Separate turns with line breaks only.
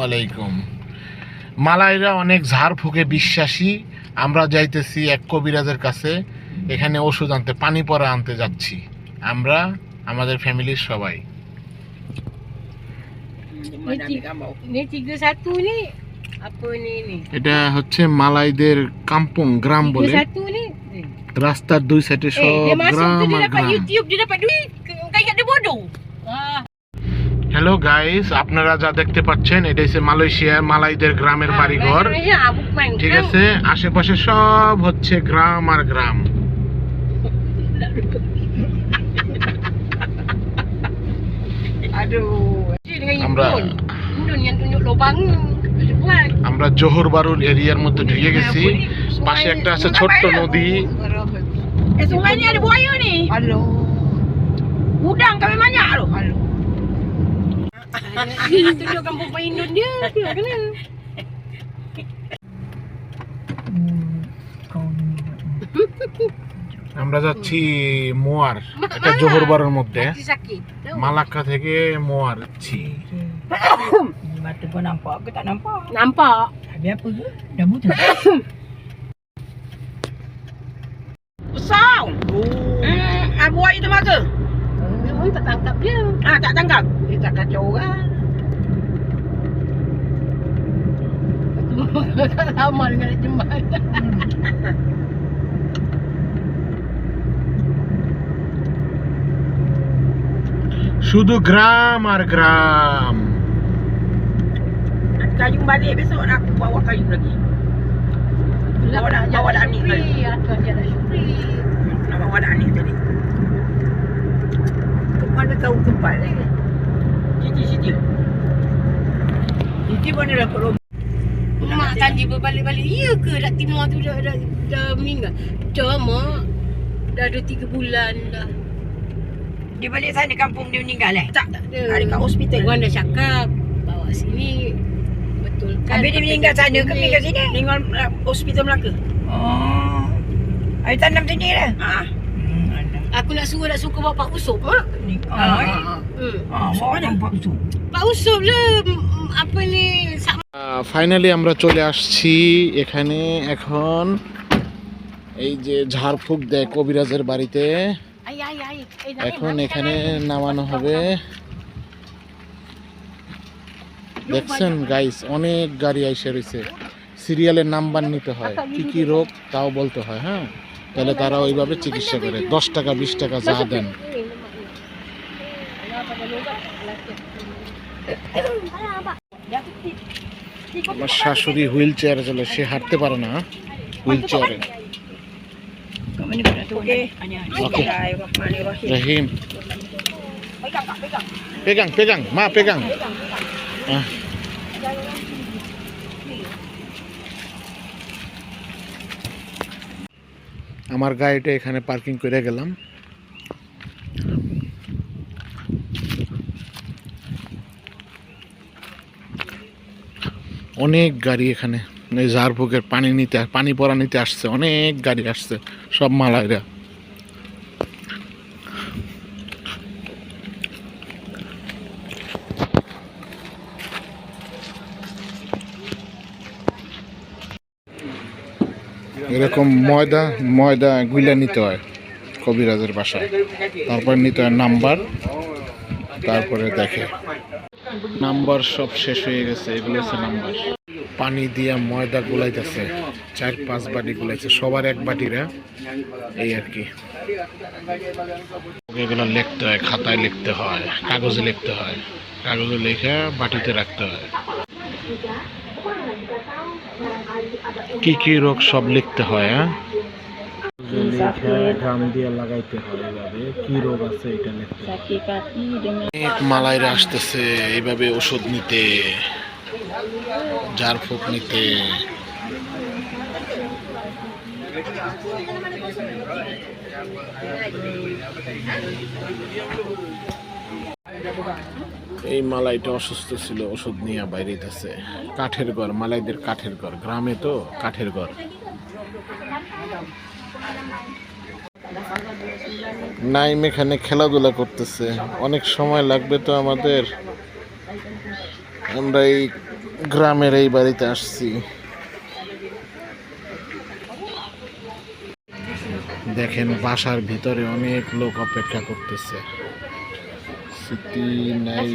আলাইকুম। মালাইরা অনেক ঝাড় ফুঁকে বিশ্বাসী। আমরা যাইতেছি এক কবিরাজের কাছে। এখানে ওষুধ আনতে পানি পরা আনতে যাচ্ছি। আমরা আমাদের ফ্যামিলির সবাই? এটা হচ্ছে মালাইদের কাম্পং গ্রাম বলে। রাস্তার দুই সাইডে সব গ্রাম আর গ্রাম। হ্যালো গাইস আপনারা যা দেখতে পাচ্ছেন এটা হচ্ছে মালয়েশিয়ার মালাইদের গ্রামের বাড়িঘর. ঠিক আছে? আশেপাশে সব হচ্ছে গ্রাম আর গ্রাম. আমরা জোহর বারুর এরিয়ার মধ্যে ঢুকে গেছি। পাশে একটা আছে ছোট্ট নদী।
ada buaya ni.
Halo.
Udang kami banyak tu.
Halo. Dia tunjuk kampung Pak Indon dia. Dia kena.
আমরা যাচ্ছি মোয়ার এটা জোহর বারুর মধ্যে
Hati sakit. Tahu?
মালাক্কা থেকে মোয়ার যাচ্ছি
Mata kau nampak ke tak nampak?
Nampak.
Habis apa ke? Dah buta. Besar. Hmm, ah, buaya tu mata.
pun tak tangkap dia.
Ah tak tangkap? Dia tak kacau orang.
Tak lama dengan dia jembat.
Sudu gram ar
gram. Kayu balik besok nak aku bawa kayu lagi. Bawa dah, bawa dah ni kayu Siti mana dah kat rumah.
Mak tanya berbalik-balik. Ya ke Dak Timur tu dah, dah, dah meninggal? Dah mak. Dah ada tiga bulan dah.
Dia balik sana kampung dia meninggal eh? Tak, tak.
Ada.
Ada kat hospital.
Orang dah cakap. Bawa sini. Betul kan?
Habis dia meninggal sana ke meninggal sini? Meninggal uh, hospital Melaka. Oh. Ada tanam sini dah? Haa. Hmm, ada.
Aku nak suruh nak suka bawa Pak Usop. Mak.
Ah,
Hmm.
ah, bawa mana Pak Usu?
Pak Usop je. Mm? Sak
finally আমরা চলে আসছি এখানে এখন এই যে ঝাড়ফুঁক দেয় কবিরাজের বাড়িতে.
Eh,
এখন এখানে নামানো হবে দেখছেন গাইস অনেক গাড়ি আইসে রয়েছে সিরিয়ালের নাম্বার নিতে হয় কি কি রোগ তাও বলতে হয় হ্যাঁ তাহলে তারা ওইভাবে চিকিৎসা করে দশ টাকা বিশ টাকা যা দেন আমার শাশুড়ি হুইল চেয়ারে চলে সে হাঁটতে পারে না হুইল চেয়ারে। পেগাং পেগাং মা পেগাং। আমার গাড়িটা এখানে পার্কিং করে গেলাম। অনেক গাড়ি এখানে। এই ঝাড়ফুকের পানি নিতে পানি পরা নিতে আসছে, অনেক গাড়ি আসছে, সব মালাইরা। এরকম ময়দা ময়দা গুইলা নিতে হয় কবিরাজের বাসায়। তারপর নিতে হয় নাম্বার, তারপরে দেখে। নাম্বার সব শেষ হয়ে গেছে, এগুলো হচ্ছে নাম্বার। পানি দিয়া ময়দা গুলাইতেছে, চার, পাঁচ বাটি গুলাইছে, সবার এক বাটিরা এই আর কি। এগুলো লিখতে হয়, খাতায় লিখতে হয়, কাগজে লিখতে হয়, কাগজে লিখে বাটিতে রাখতে হয়। কি কি রোগ সব লিখতে হয় হ্যাঁ? মালাইরা আসতেছে এইভাবে ওষুধ নিতে জার ফুক নিতে। এই মালাইটা অসুস্থ ছিল ওষুধ নিয়ে বাইরে বাইরেতেছে কাঠের ঘর মালাইদের কাঠের ঘর গ্রামে তো কাঠের ঘর। নাইম এখানে খেলাধুলা করতেছে। অনেক সময় লাগবে তো আমাদের। আমরা এই গ্রামের এই বাড়িতে আসছি। দেখেন বাসার ভিতরে অনেক লোক অপেক্ষা করতেছে। সিটি নাই